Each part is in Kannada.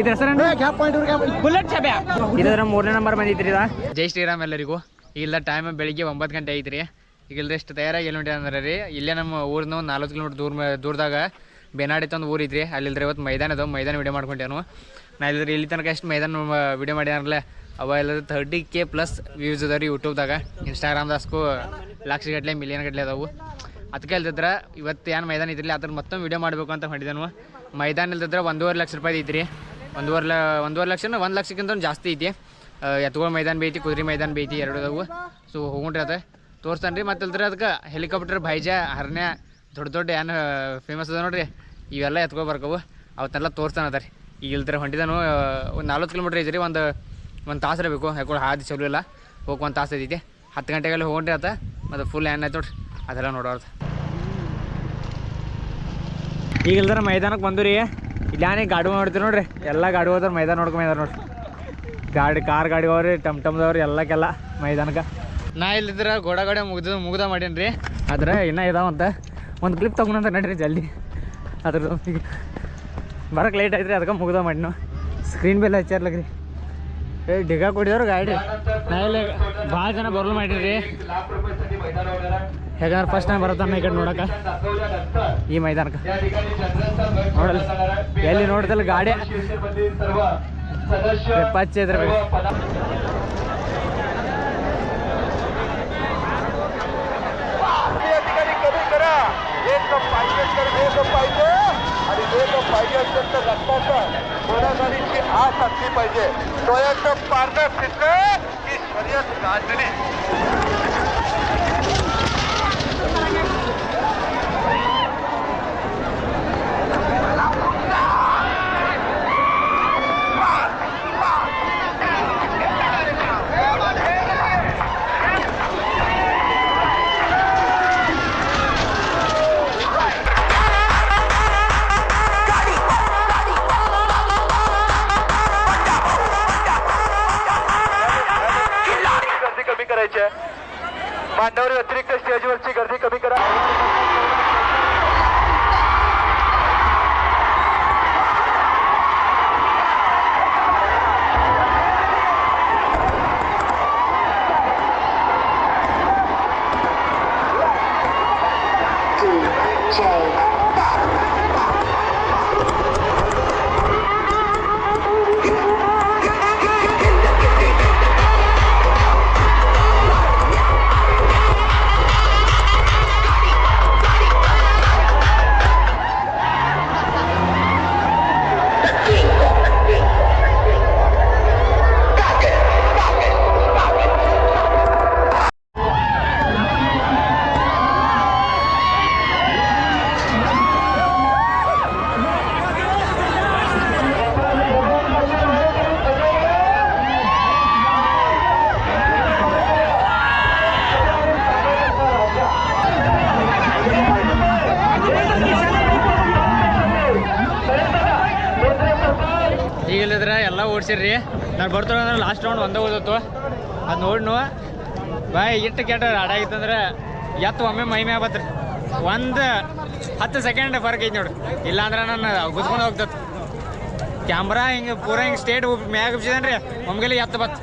ಇದ್ರ ಹೆಸರೇನು? ಬುಲೆಟ್ ಇದರ ಮೂರನೇ ನಂಬರ್ ಬಂದಿದ್ರಿ ಇದ? ಜೈ ಶ್ರೀರಾಮ್ ಎಲ್ಲರಿಗೂ. ಇಲ್ಲ ಟೈಮ್ ಬೆಳಿಗ್ಗೆ ಒಂಬತ್ತು ಗಂಟೆ ಐತ್ರಿ. ಈಗ ಇಲ್ರಿ ಎಷ್ಟು ತಯಾರಾಗಿ ಎಲ್ಲಿ ಅಂದ್ರೆ ರೀ ಇಲ್ಲೇ ನಮ್ಮ ಊರಿನ ಒಂದು ನಾಲ್ಕು ಕಿಲೋಮೀಟ್ರ್ ದೂರ ದೂರದಾಗ ಬೇನಾಡಿ ಒಂದು ಊರು ಐತ್ರಿ. ಅಲ್ಲಿಲ್ರಿ ಇವತ್ತು ಮೈದಾನ ಅದಾವ. ಮೈದಾನ ವಿಡಿಯೋ ಮಾಡ್ಕೊಂಡೇನು. ನಾ ಇಲ್ರಿ ಇಲ್ಲಿ ತನಕ ಎಷ್ಟು ಮೈದಾನ ವಿಡಿಯೋ ಮಾಡ್ಯಾರಲ್ಲ ಅವ ಎಲ್ಲ ತರ್ಟಿ ಕೆ ಪ್ಲಸ್ ವ್ಯೂಸ್ ಅದ ರೀ ಯೂಟ್ಯೂಬ್ದಾಗ ಇನ್ಸ್ಟಾಗ್ರಾಮ್ದಾಸ್ಕು ಲಕ್ಷ ಗಟ್ಲೆ ಮಿಲಿಯನ್ ಗಟ್ಟಲೆ ಅದಾವು. ಅದಕ್ಕೆ ಇಲ್ದಿದ್ರೆ ಇವತ್ತು ಏನು ಮೈದಾನ ಇದ್ರಲ್ಲಿ ಅದ್ರ ಮತ್ತೊಂದು ವಿಡಿಯೋ ಮಾಡಬೇಕು ಅಂತ ಮಾಡಿದನು ಮೈದಾನ ಇಲ್ದಿದ್ರೆ ಒಂದೂವರೆ ಲಕ್ಷ ರೂಪಾಯಿ ಐತ್ರಿ. ಒಂದೂವರೆ ಲ ಒಂದೂವರೆ ಒಂದು ಲಕ್ಷಕ್ಕಿಂತ ಜಾಸ್ತಿ ಐತಿ. ಎತ್ಗಳ ಮೈದಾನ ಬೈತಿ, ಕುದುರೆ ಮೈದಾನ ಬೈತಿ, ಎರಡು ಅದಾವು. ಸೊ ಹೋಗ್ರಿ ಅದ. ತೋರಿಸ್ತಾನೆ ರೀ ಮತ್ತೆ ಇಲ್ದ್ರೆ ಅದಕ್ಕೆ ಹೆಲಿಕಾಪ್ಟರ್ ಭೈಜ ಅರಣ್ಯ, ದೊಡ್ಡ ದೊಡ್ಡ ಏನು ಫೇಮಸ್ ಅದ ನೋಡ್ರಿ. ಇವೆಲ್ಲ ಎತ್ಕೊ ಬರ್ಕವು. ಅವತ್ತೆಲ್ಲ ತೋರಿಸ್ತಾನೆ ಅದ ರೀ ಈಗ ಇಲ್ದ್ರೆ ಹೊಂಟಿದಾನು ಒಂದು ನಲ್ವತ್ತು ಕಿಲೋಮೀಟ್ರ್ ಐತಿ ರೀ, ಒಂದು ಒಂದು ತಾಸು ಬೇಕು ಯಾಕೋ ಹಾದಿ ಚಲೋ ಇಲ್ಲ. ಹೋಗಿ ಒಂದು ತಾಸು ಐತಿ. ಹತ್ತು ಗಂಟೆಗೆಲ್ಲ ಹೋಗ್ರಿ ಆತ ಮತ್ತು ಫುಲ್ ಏನಾಯ್ತು ನೋಡ್ರಿ. ಅದೆಲ್ಲ ನೋಡೋರ್ದು ಈಗ ಇಲ್ದ್ರೆ ಮೈದಾನಕ್ಕೆ ಬಂದು ರೀ ಇಲ್ಲಾನೇ ಗಾಡಿ ಮಾಡ್ತೀವಿ ನೋಡ್ರಿ. ಎಲ್ಲ ಗಾಡಿ ಹೋದ್ರೆ ಮೈದಾನ ನೋಡ್ಕೊಂಡ್ ನೋಡ್ರಿ ಗಾಡಿ, ಕಾರ್ ಗಾಡಿ ಹೋಗ್ರಿ ಟಮ್ ಟಮ್ದವ್ರಿ ಎಲ್ಲಕ್ಕೆಲ್ಲ ಮೈದಾನಕ್ಕೆ. ನಾ ಇಲ್ಲಿದ್ರೆ ಗೋಡ ಗೋಡೆ ಮುಗ್ದು ಮುಗ್ದ ಮಾಡೀನಿ ರೀ ಆದ್ರೆ ಇನ್ನೂ ಇದಾವಂತ ಒಂದು ಕ್ಲಿಪ್ ತಗೊಂಡಂತ ನಡ್ರಿ ಜಲ್ದಿ. ಅದ್ರ ಈಗ ಬರಕ್ಕೆ ಲೇಟ್ ಆಯ್ತು ರೀ ಅದಕ್ಕೆ ಮುಗ್ದ ಮಾಡಿ ನಾವು ಸ್ಕ್ರೀನ್ ಬೆಲ್ಲ ಹಚ್ಚಾರ್ಲಕ್ ರೀ ಏ ಡಿಗ ಕೊಡಿದವ್ರು ಗಾಡಿ. ನಾ ಇಲ್ಲಿ ಭಾಳ ಜನ ಬರಲು ಮಾಡಿರಿ ಹೇಗಂದ್ರೆ ಫಸ್ಟ್ ಟೈಮ್ ಬರುತ್ತಮ್ಮ ಈ ಕಡೆ ನೋಡಕ್ಕೆ ಈ ಮೈದಾನಕ್ಕೆ ನೋಡಲ್ಲ ಎಲ್ಲಿ ನೋಡ್ದಲ್ಲ ಗಾಡಿ ಪಚ್ಚ ಇದ್ರ ಬೇಕು अधिकारी कमी करा एक कप पाहिजे तर एक कप पाहिजे आणि एक कप पाहिजे असेल तर रक्ताचं घोडागाडीची आस असली पाहिजे डोळ्याचं पारणं फिरलं की शर्यत गाजली मांडवरी अतिरिक्त स्टेजवरची गर्दी कमी ಎಲ್ಲ ಓಡಿಸಿರ್ರಿ ನಾನು ಬರ್ತೇನೆ ಅಂದ್ರೆ ಲಾಸ್ಟ್ ರೌಂಡ್ ಒಂದೇ ಓದತ್ತು ಅದು ನೋಡ್ನು. ಬಾಯ್, ಇಟ್ಟು ಕೆಟ್ಟ ಆಡಾಗಿತ್ತಂದ್ರೆ ಎತ್ತು ಒಮ್ಮೆ ಮೈ ಮ್ಯಾಗ ಬತ್ರಿ. ಒಂದು ಹತ್ತು ಸೆಕೆಂಡ್ ಫರ್ಕ್ ಐತಿ ನೋಡ್ರಿ ಇಲ್ಲಾಂದ್ರೆ ನಾನು ಗುದ್ಕೊಂಡು ಹೋಗ್ತದೆ ಕ್ಯಾಮ್ರಾ ಹಿಂಗೆ ಪೂರ ಹಿಂಗೆ ಸ್ಟೇಟ್ ಮ್ಯಾಗ ಉಪ್ಸಿದನ್ರಿ. ಒಮ್ಗೆಲೆ ಎತ್ತು ಬತ್ತು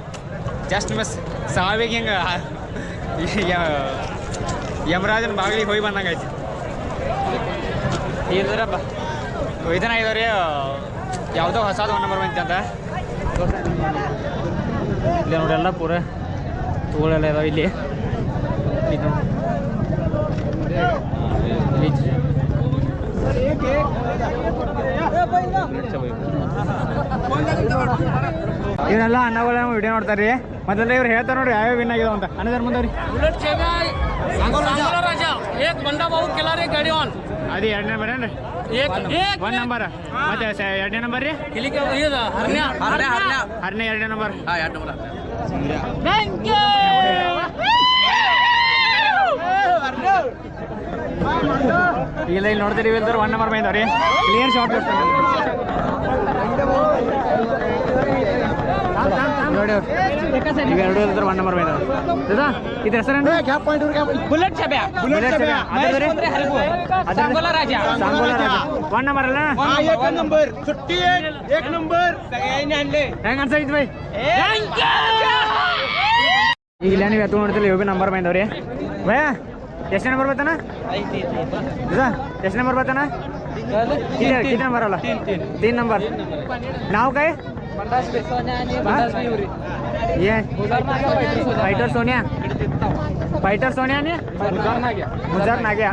ಜಸ್ಟ್ ಮಿಸ್ ಸಾವಿಗೆ ಹಿಂಗೆ. ಯಮರಾಜನ ಬಾಗಿಲಿಗೆ ಹೋಗಿ ಬಂದಂಗೆ ಐತಿ ಇದ್ರಪ್ಪ ಇದನ್ನ ಇದಾವ್ರಿ ಯಾವುದೋ ಹೊಸದು ಒನ್ ನಂಬರ್ ಬಂತಿ ಅಂತ ಇಲ್ಲಿ ನೋಡಿ ಎಲ್ಲ ಪೂರ ತೋಳೆಲ್ಲ ಇದಾವೆ ಇಲ್ಲಿ. ಇದು ಇಲ್ಲಿ ಅನ್ನಗಳ ವಿಡಿಯೋ ನೋಡ್ತಾರೆ ರೀ ಮತ್ತೆ ಇವ್ರು ಹೇಳ್ತಾರೆ ನೋಡ್ರಿ ಯಾವ್ಯಾವ ವಿನ್ ಆಗಿದಾವ ಅಂತ. ಅನ್ನದಾರ ಮುಂದೆ ರೀ ಏಕ್ ಬಂಡ ಬಾವು ಕಿಲಾರಿ ಗಾಡಿ ಆನ್ ಅದೇ ಎರಡನೇ ನಂಬರ್ ಏನ್ರಿ? ಏಕ್ ಒಂದ್ ನಂಬರ್ ಮತ್ತೆ ಎರಡನೇ ನಂಬರ್ ರೀ? ಇಲ್ಲಿಗೆ ಇದು ಎರಡನೇ ನಂಬರ್ ಇಲ್ಲ ಇಲ್ಲಿ ನೋಡ್ತೀರಿ ಇಲ್ದ್ರ ಒನ್ ನಂಬರ್ ಬೈದವ್ರಿ ಕ್ಲಿಯರ್ ಶಾರ್ಟ್ ಕೊಡ್ತಾರೆ ನಂಬರ್ ಇದು ಬುಲೆಟ್ ಬುಲೆಟ್ ನಂಬರ್ ಅಲ್ಲ ನಂಬರ್ ಸುಟ್ಟಿ ಏಕ್ ನಂಬರ್ ಈಗ ಇಲ್ಲ ನೀವು ಎತ್ತು ನಂಬರ್ ಬಂದವ್ರಿ ಭಯ ಎಷ್ಟು ನಂಬರ್ ಬರ್ತಾನ ಎಷ್ಟು ನಂಬರ್ ಬರ್ತಾನ ನಂಬರ್ ಅಲ್ಲ ತೀನ್ ನಂಬರ್ ನಾವು ಕೈ ಫೈಟರ್ ಸೋನಿಯಾ ಫೈಟರ್ ಸೋನಿಯಾನೇ ಮುಜಾರ್ ನಾಗ್ಯ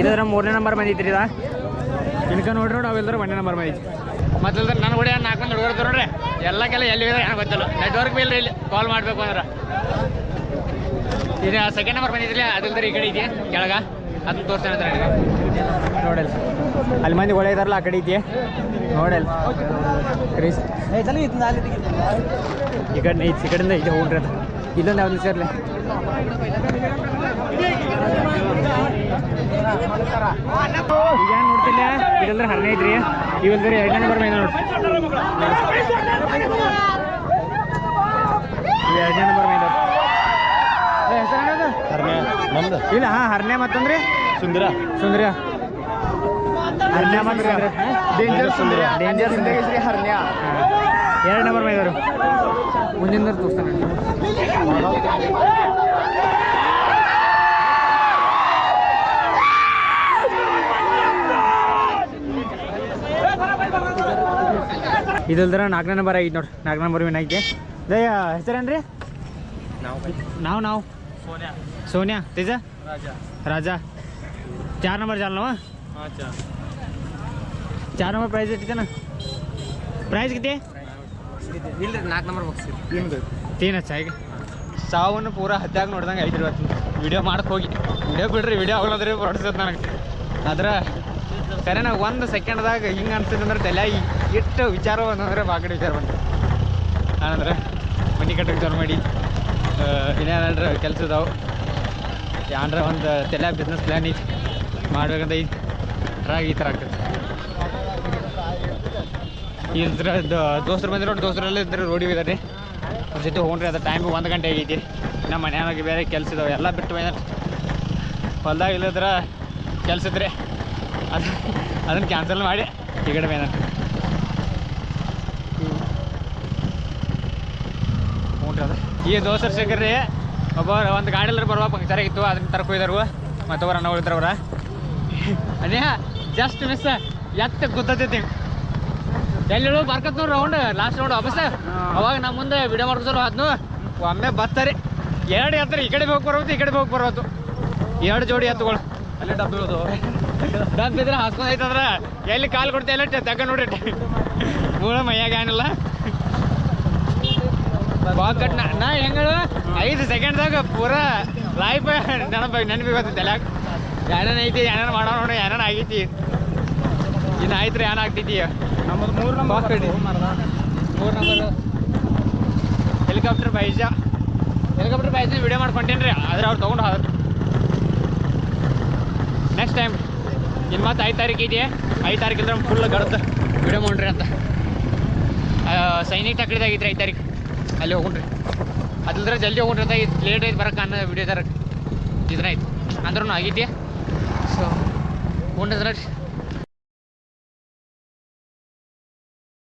ಇದ್ರ ಮೂರನೇ ನಂಬರ್ ಬಂದಿದ್ರಿ ಇದ ಇನ್ಕ ನೋಡ್ರಿ ನೋಡಿ ಅವೆಲ್ಲರೂ ಒಂದೇ ನಂಬರ್ ಬಂದೈತಿ ಮತ್ತೆ ನನ್ನ ಕೂಡ ನಾಲ್ಕು ಮಂದಿ ಹುಡುಗರು ನೋಡ್ರಿ. ಎಲ್ಲ ಕೆಲ ಎಲ್ಲಿ ಹೋದ್ರೆ ಏನೋ ಗೊತ್ತಿಲ್ಲ. ನೆಟ್ವರ್ಕ್ ಇಲ್ಲ ಇಲ್ಲಿ. ಕಾಲ್ ಮಾಡಬೇಕು ಅಂದ್ರೆ. ಇದು ಸೆಕೆಂಡ್ ನಂಬರ್ ಬಂದಿದ್ರಿ ಅದಿಲ್ದ್ರೆ ಈ ಕಡೆ ಇದೆಯಾ? ಕೆಳಗೆ? ಅದನ್ನ ತೋರಿಸ್ತಾನೆ ಅಂತ ನೋಡಲ್ ಅಲ್ಲಿ ಮಂದಿ ಒಳ್ಳೆ ಇದಾರಲ್ಲ ಆ ಕಡೆ ಐತಿ ನೋಡಲ್ ಕ್ರೀಸ್ ಈ ಕಡೆ ಐತಿ ಈ ಕಡೆಯಿಂದ ಇದೆ ಹೋಗ್ರಿ ಅದು. ಇಲ್ಲೊಂದು ಯಾವ್ದು ಸೇರ್ಲಿ. ಈಗ ನೋಡ್ತಿಲ್ಲ? ಇದಂದ್ರೆ ಹದಿನೈದು ರೀ ಇವಂದ್ರೆ ಎರಡನೇ ನಂಬರ್ ಮೇಲೆ ನೋಡಿ. ಎರಡನೇ ನಂಬರ್ ಮೇಲೆ ಹೆಸರು ಇಲ್ಲ ಹಾ ಹರ್ನೇ ಮತ್ತಂದ್ರಿ? ಸುಂದರ. ಸುಂದರ. ಹರ್ನ್ಯ ಡೇಂಜರ್ ಡೇಂಜರ್ ಎರಡು ನಂಬರ್ ಮೈದಾರು. ಮುಂದಿನ ತೋರಿಸ್ತಾನೆ ಇದಲ್ದರ ನಾಲ್ಕನೇ ನಂಬರ್ ಐತೆ ನೋಡ್ರಿ ನಾಲ್ಕು ನಂಬರ್ ವಿನ್ ಐತೆ ದಯ ಹೆಸರೇನ್ರಿ? ನಾವು. ನಾವು ನಾವು. ಸೋನಿಯಾ. ಸೋನಿಯಾ. ತೇಜ? ರಾಜಾ. ರಾಜಾ. चार नंबर झाला ना चार नंबर प्राईज आहे तिथं ना प्राईज किती आहे ಇಲ್ಲ ನಾಲ್ಕು ನಂಬರ್ ಮುಗಿಸ್ತೀವಿ तीन अच्छा आहे का ಸಾವನ್ನು ಪೂರಾ ಹತ್ತಾಗ ನೋಡ್ದಂಗೆ ಐತ್ರಿ ಇವತ್ತು ವಿಡಿಯೋ ಮಾಡಕ್ಕೆ ಹೋಗಿ ವಿಡಿಯೋ ಬಿಡ್ರಿ ವಿಡಿಯೋ ಆಗ್ಲದ್ರಿ ಹೊಡ್ಸತ್ ನನಗೆ ಅದ್ರ ಕರೆ ನಾವು ಒಂದು ಸೆಕೆಂಡ್ದಾಗ ಹಿಂಗೆ ಅನ್ಸ್ತದೆ ಅಂದ್ರೆ ತಲೆ ಎಷ್ಟು ವಿಚಾರ ಬಂದಂದ್ರೆ ಬಾಕಡೆ ವಿಚಾರ ಬಂತು ಅಂದ್ರೆ ಮನೆ ಕಟ್ಟಕ್ಕೆ ವಿಚಾರ ಮಾಡಿ ಇನ್ನೇನಲ್ರ ಕೆಲಸ ಇದಾವೆ ಏನರ ಒಂದು ತಲೆ ಬಿಸ್ನೆಸ್ ಪ್ಲ್ಯಾನ್ ಐತಿ ಮಾಡ್ಬೇಕಂತ ಈ ಅದ್ರಾಗ ಈ ಥರ ಆಗ್ತದೆ. ಇದ್ರ ದೋಸ್ತರು ಬಂದ್ರೆ ದೋಸ್ತರೆಲ್ಲ ಇದ್ರೆ ರೋಡಿ ಇದ್ದಾರೆ ಅವ್ರ ಜೊತೆ ಹೋಗ್ರಿ ಅದು ಟೈಮ್ ಒಂದು ಗಂಟೆ ಆಗೈತಿ ನಮ್ಮ ಮನ್ಯಾಗ ಬೇರೆ ಕೆಲಸ ಇದಾವೆ, ಎಲ್ಲ ಬಿಟ್ಟು ಬಂದ್ರೆ ಹೊಲ್ದಾಗ ಇಲ್ಲದ್ರೆ ಕೆಲಸ ಇದ್ರೆ ಅದು, ಅದನ್ನು ಕ್ಯಾನ್ಸಲ್ ಮಾಡಿ ಈ ಕಡೆ ಬೇನ ಹ್ಞೂ ಅದು. ಈ ದೋಸ್ತರು ಸಿಗ್ರಿ ಒಬ್ಬ ಒಂದು ಗಾಡಿಯಲ್ಲಿ ಬರುವ ಪಂಕ್ಚರ್ ಆಗಿತ್ತು ಅದನ್ನ ತರಕ್ ಹೋಯ್ದಾರು ಮತ್ತೊಬ್ಬರು ಅಣ್ಣ ಉಳಿದ್ರು ಅವ್ರ. ಅದೇ ಜಸ್ಟ್ ಮಿಸ್ ಎತ್ತ ಗೊತ್ತೈತಿ ಎಲ್ಲಿ ಹೇಳು ಬರ್ಕತ್ ನೋಡ್ರಿ ರೌಂಡ್ ಲಾಸ್ಟ್ ರೌಂಡ್ ವಾಪಸ್. ಅವಾಗ ನಮ್ಮ ಮುಂದೆ ವಿಡಿಯೋ ಮಾಡ್ಕೊಸರು ಅದನ್ನು ಒಮ್ಮೆ ಬರ್ತಾರೆ ಎರಡು ಎತ್ತರ ಈ ಕಡೆ ಹೋಗಿ ಬರೋದು ಈ ಕಡೆ ಹೋಗಿ ಬರೋದು ಎರಡು ಜೋಡಿ ಎತ್ತುಗಳು. ಅಲ್ಲಿ ಡಬ್ಬ ಇರೋದು. ಡಬ್ ಇದ್ರೆ ಹಾಸ್ಕೊಂಡು ಐತಂದ್ರೆ ಎಲ್ಲಿ ಕಾಲು ಕೊಡ್ತಾ ಇಲ್ಲ ತಗ ನೋಡಿ ಮೂಳ ಮೈಯಾಗ ಏನಿಲ್ಲ. ಬಾಲ್ ಕಟ್ ನಾ ಹೆಂಗಳು ಹೆಂಗ ಐದು ಸೆಕೆಂಡ್ದಾಗ ಪೂರಾ ಲೈಫ್ ನೆನಪ ನೆನಪಿಗೆ ಬರ್ತೈತೆ ಎಲ್ಲ ಏನೇನು ಐತಿ ಏನೇನು ಮಾಡೋ ನೋಡಿ ಏನೇನು ಆಗೈತಿ. ಇನ್ನು ಆಯ್ತು ರೀ ಏನಾಗ್ತೈತಿ ನಮ್ಮದು ಮೂರು ನಂಬರ್ ಮೂರು ನಂಬರ್ ಹೆಲಿಕಾಪ್ಟರ್ ಬೈಜ ಹೆಲಿಕಾಪ್ಟರ್ ಬೈಜ ವಿಡಿಯೋ ಮಾಡ್ಕೊಂತೇನೆ ರೀ ಆದ್ರೆ ಅವ್ರು ತೊಗೊಂಡು ಹೋದ್ರು. ನೆಕ್ಸ್ಟ್ ಟೈಮ್ ಇನ್ನು ಮತ್ತೆ ಐದು ತಾರೀಕು ಇದೆಯಾ? ಐದು ತಾರೀಕು ಇದ್ರೆ ಫುಲ್ ಗಡ್ದು ವಿಡಿಯೋ ಮಾಡ್ರಿ ಅಂತ. ಸೈನಿಕ್ ತಕ್ಕಡಿದಾಗಿತ್ತು ಐದು ತಾರೀಕು ಅಲ್ಲಿ ಹೋಗ್ರಿ ಅದಿಲ್ದ್ರೆ ಜಲ್ದಿ ಹೋಗ್ರಿ ಅಂತ ಲೇಟ್ ಐತೆ ಬರಕ್ಕೆ ಅನ್ನೋ ವಿಡಿಯೋ ತರಕ್ಕೆ ಇದನ್ನ ಆಯ್ತು. ಅಂದ್ರೂ ಆಗಿದ್ದೆ ಸೊ ಹೋಗ್ರಿ